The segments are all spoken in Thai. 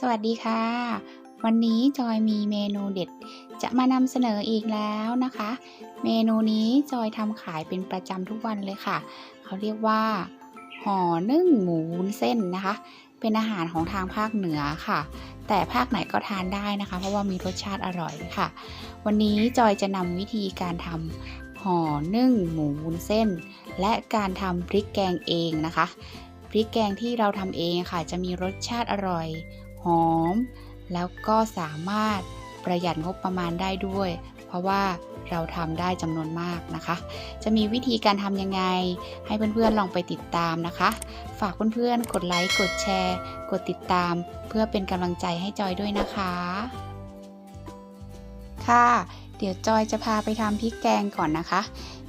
สวัสดีค่ะ วันนี้จอยมีเมนูเด็ด จะมานำเสนออีกแล้วนะคะ เมนูนี้จอยทำขายเป็นประจำทุกวันเลยค่ะ เขาเรียกว่าห่อนึ่งหมูวุ้นเส้นนะคะ เป็นอาหารของทางภาคเหนือค่ะ แต่ภาคไหนก็ทานได้นะคะ เพราะว่ามีรสชาติอร่อยค่ะ วันนี้จอยจะนำวิธีการทำห่อนึ่งหมูวุ้นเส้น และการทำพริกแกงเองนะคะ พริกแกงที่เราทำเองค่ะ จะมีรสชาติอร่อย หอม แล้วก็สามารถประหยัดงบประมาณได้ด้วย เพราะว่าเราทำได้จำนวนมากนะคะ จะมีวิธีการทำยังไง ให้เพื่อนๆลองไปติดตามนะคะ ฝากเพื่อนๆ กดไลค์ กดแชร์ กดติดตาม เพื่อเป็นกำลังใจให้จอยด้วยนะคะ ค่ะ เดี๋ยวจอยจะพาไปทำพริกแกงก่อนนะคะ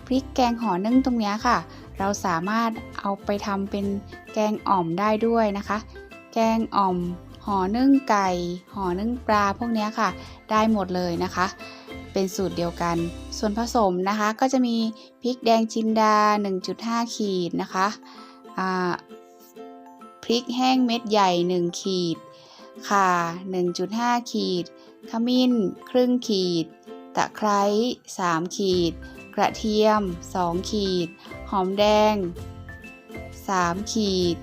พริกแกงห่อนึ่งตรงนี้ค่ะ เราสามารถเอาไปทำเป็นแกงอ่อมได้ด้วยนะคะ แกงอ่อม ห่อนึ่งไก่ห่อนึ่งปลาพวกนี้ค่ะ ได้หมดเลยนะคะ เป็นสูตรเดียวกัน ส่วนผสมนะคะก็จะมีพริกแดงจินดา 1.5 ขีดนะคะพริกแห้งเม็ดใหญ่ 1 ขีดข่า 1.5 ขีด ขมิ้น ครึ่งขีด ตะไคร้ 3 ขีด กระเทียม 2 ขีด หอมแดง 3 ขีด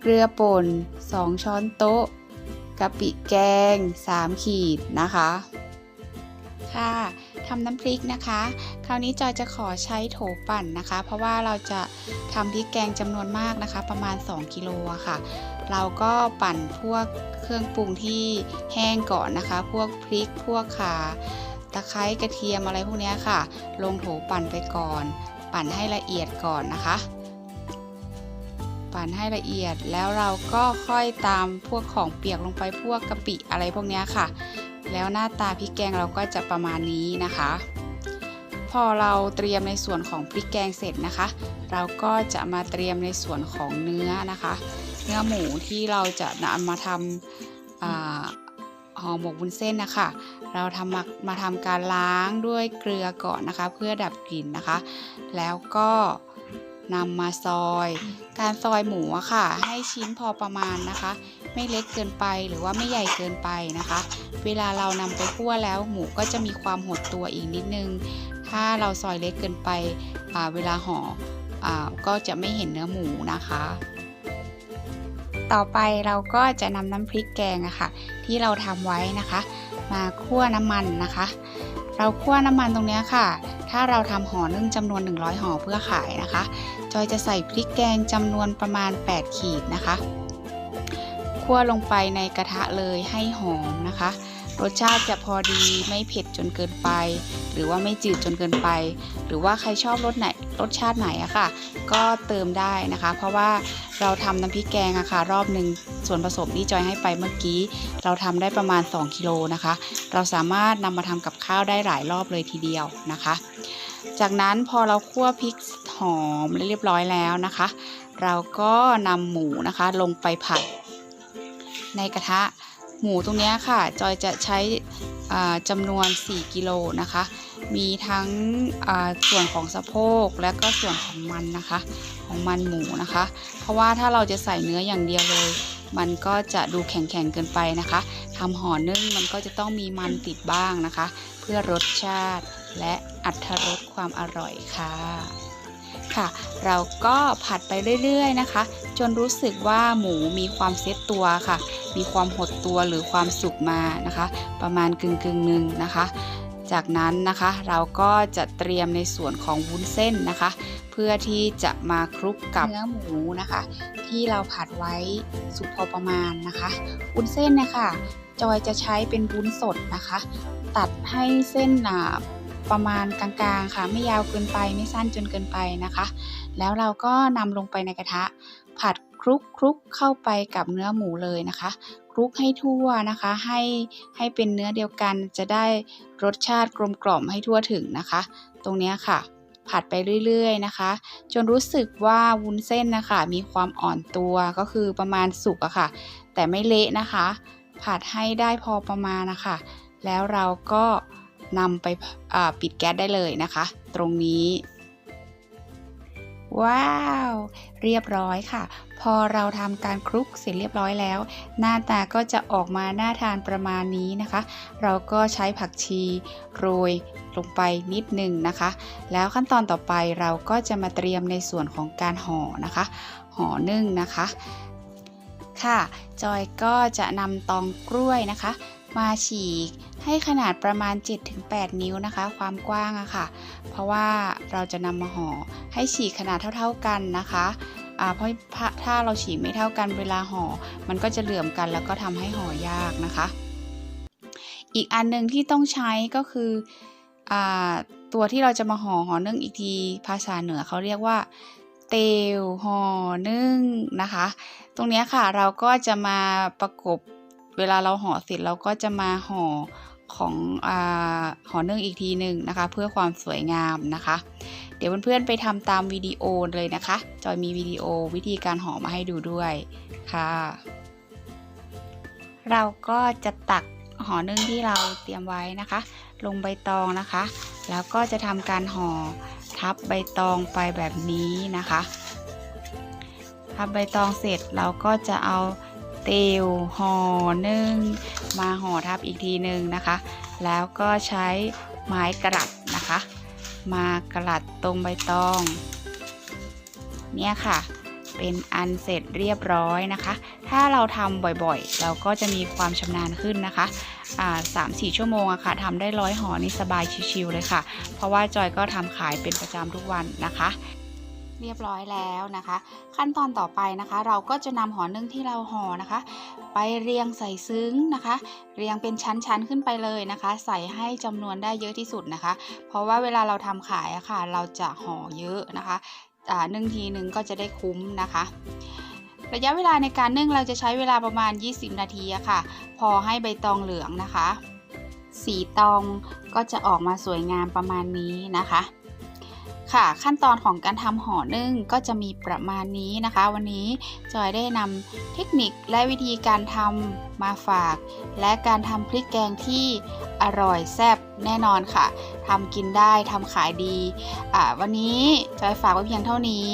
เกลือป่น 2 ช้อนโต๊ะ กะปิแกง 3 ขีดนะคะ ค่ะทำน้ำพริกนะคะ คราวนี้จอยจะขอใช้โถปั่นนะคะ เพราะว่าเราจะทำพริกแกงจำนวนมากนะคะ ประมาณ 2 กิโลค่ะ เราก็ปั่นพวกเครื่องปรุงที่แห้งก่อนนะคะ พวกพริกพวกข่าตะไคร้กระเทียมอะไรพวกนี้ค่ะ ลงโถปั่นไปก่อน ปั่นให้ละเอียดก่อนนะคะ ปั่นให้ละเอียด แล้วเราก็ค่อยตามพวกของเปียกลงไปพวกกะปิอะไรพวกนี้ค่ะ แล้วหน้าตาพริกแกงเราก็จะประมาณนี้นะคะ พอเราเตรียมในส่วนของพริกแกงเสร็จนะคะ เราก็จะมาเตรียมในส่วนของเนื้อนะคะ เนื้อหมูที่เราจะนำมาทำห่อหมกวุ้นเส้นนะคะ เราทำมามาทำการล้างด้วยเกลือก่อนนะคะ เพื่อดับกลิ่นนะคะ แล้วก็ นำมาซอย การซอยหมูอะค่ะ ให้ชิ้นพอประมาณนะคะ ไม่เล็กเกินไปหรือว่าไม่ใหญ่เกินไปนะคะ เวลาเรานำไปคั่วแล้วหมูก็จะมีความหดตัวอีกนิดนึง ถ้าเราซอยเล็กเกินไปเวลาห่ออก็จะไม่เห็นเนื้อหมูนะคะต่อไปเราก็จะนำน้ำพริกแกงอะค่ะ ที่เราทำไว้นะคะ มาคั่วน้ำมันนะคะ เราคั่วน้ำมันตรงนี้ค่ะ ถ้าเราทำห่อนึ่งจำนวน 100 ห่อเพื่อขายนะคะ จอยจะใส่พริกแกงจำนวนประมาณ 8 ขีดนะคะ คั่วลงไปในกระทะเลยให้หอมนะคะ รสชาติจะพอดีไม่เผ็ดจนเกินไป หรือว่าไม่จืดจนเกินไป หรือว่าใครชอบรสไหนรสชาติไหนอะค่ะ ก็เติมได้นะคะ เพราะว่าเราทำน้ำพริกแกงอะค่ะ รอบหนึ่งส่วนผสมที่จอยให้ไปเมื่อกี้ เราทำได้ประมาณ 2กิโลนะคะ เราสามารถนำมาทำกับข้าวได้หลายรอบเลยทีเดียวนะคะ จากนั้นพอเราคั่วพริกหอมเรียบร้อยแล้วนะคะ เราก็นำหมูนะคะลงไปผัดในกระทะ หมูตรงนี้ค่ะ จอยจะใช้จำนวน 4 กิโลนะคะ มีทั้งส่วนของสะโพกและก็ส่วนของมันนะคะ ของมันหมูนะคะ เพราะว่าถ้าเราจะใส่เนื้ออย่างเดียวเลย มันก็จะดูแข็งๆเกินไปนะคะ ทำห่อนึ่งมันก็จะต้องมีมันติดบ้างนะคะ เพื่อรสชาติและอัตรสความอร่อยค่ะ ค่ะ เราก็ผัดไปเรื่อยๆนะคะ จนรู้สึกว่าหมูมีความเซ็ตตัวค่ะ มีความหดตัวหรือความสุกมานะคะ ประมาณกึ่งกึ่งหนึ่งนะคะ จากนั้นนะคะเราก็จะเตรียมในส่วนของวุ้นเส้นนะคะ เพื่อที่จะมาคลุกกับเนื้อหมูนะคะ ที่เราผัดไว้สุกพอประมาณนะคะวุ้นเส้นเนี่ยค่ะจอยจะใช้เป็นวุ้นสดนะคะ ตัดให้เส้นอ่า ประมาณกลางๆ ค่ะ ไม่ยาวเกินไปไม่สั้นจนเกินไปนะคะ แล้วเราก็นำลงไปในกระทะ ผัดคลุกคลุกเข้าไปกับเนื้อหมูเลยนะคะคลุกให้ทั่วนะคะให้ให้เป็นเนื้อเดียวกันจะได้รสชาติกลมกล่อมให้ทั่วถึงนะคะ ตรงนี้ค่ะ ผัดไปเรื่อย ๆนะคะ จนรู้สึกว่าวุ้นเส้นนะคะมีความอ่อนตัวก็คือประมาณสุกอะค่ะ แต่ไม่เละนะคะ ผัดให้ได้พอประมาณนะคะ แล้วเราก็ นำไปปิดแก๊สได้เลยนะคะ ตรงนี้ ว้าว เรียบร้อยค่ะ พอเราทำการคลุกเสร็จเรียบร้อยแล้ว หน้าตาก็จะออกมาน่าทานประมาณนี้นะคะ เราก็ใช้ผักชีโรยลงไปนิดหนึ่งนะคะ แล้วขั้นตอนต่อไปเราก็จะมาเตรียมในส่วนของการห่อนะคะ ห่อนึ่งนะคะ ค่ะ จอยก็จะนำตองกล้วยนะคะ มาฉีกให้ขนาดประมาณ 7-8 นิ้วนะคะ ความกว้างอะค่ะ เพราะว่าเราจะนำมาห่อให้ฉีกขนาดเท่า ๆกันนะคะเพราะถ้าเราฉีกไม่เท่ากันเวลาห่อ มันก็จะเหลื่อมกันแล้วก็ทำให้ห่อยากนะคะ อีกอันหนึ่งที่ต้องใช้ก็คืออตัวที่เราจะมาห่อห่อนึ่งอีกทีภาษาเหนือเขาเรียกว่าเตวห่อนึ่งนะคะ ตรงนี้ค่ะเราก็จะมาประกบ เวลาเราห่อเสร็จเราก็จะมาห่อของอห่อเนึ่งอีกทีหนึ่งนะคะ เพื่อความสวยงามนะคะ เดี๋ยวเพื่อนๆไปทำตามวิดีโอเลยนะคะ จอยมีวิดีโอวิธีการห่อมาให้ดูด้วยค่ะ เราก็จะตักห่อนึ่งที่เราเตรียมไว้นะคะ ลงใบตองนะคะ แล้วก็จะทำการห่อทับใบตองไปแบบนี้นะคะ ทับใบตองเสร็จเราก็จะเอา ตวห่อนึ่งมาห่อทับอีกทีหนึ่งนะคะ แล้วก็ใช้ไม้กระดนะคะ มากระดตรงใบตอง เนี่ยค่ะ เป็นอันเสร็จเรียบร้อยนะคะ ถ้าเราทำบ่อยๆ เราก็จะมีความชำนาญขึ้นนะคะสามสี่ชั่วโมงอะค่ะทำได้ร้อยห่อนี่สบายชิวๆเลยค่ะ เพราะว่าจอยก็ทำขายเป็นประจำทุกวันนะคะ เรียบร้อยแล้วนะคะ ขั้นตอนต่อไปนะคะ เราก็จะนำห่อนึ่งที่เราห่อนะคะ ไปเรียงใส่ซึ้งนะคะ เรียงเป็นชั้นๆขึ้นไปเลยนะคะ ใส่ให้จำนวนได้เยอะที่สุดนะคะ เพราะว่าเวลาเราทำขายอะค่ะ เราจะห่อเยอะนะคะอ่านึ่งทีนึงก็จะได้คุ้มนะคะระยะเวลาในการนึ่งเราจะใช้เวลาประมาณ 20 นาทีอะค่ะ พอให้ใบตองเหลืองนะคะ สีตองก็จะออกมาสวยงามประมาณนี้นะคะ ค่ะขั้นตอนของการทำห่อนึ่งก็จะมีประมาณนี้นะคะ วันนี้จอยได้นำเทคนิคและวิธีการทำมาฝาก และการทำพริกแกงที่อร่อยแซ่บแน่นอนค่ะทำกินได้ทำขายดีอ่าวันนี้จอยฝากไว้เพียงเท่านี้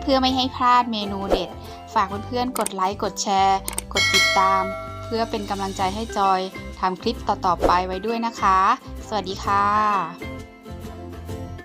เพื่อไม่ให้พลาดเมนูเด็ด ฝากเพื่อนๆกดไลค์กดแชร์ กดติดตาม เพื่อเป็นกำลังใจให้จอยทำคลิปต่อๆไปไว้ด้วยนะคะ สวัสดีค่ะ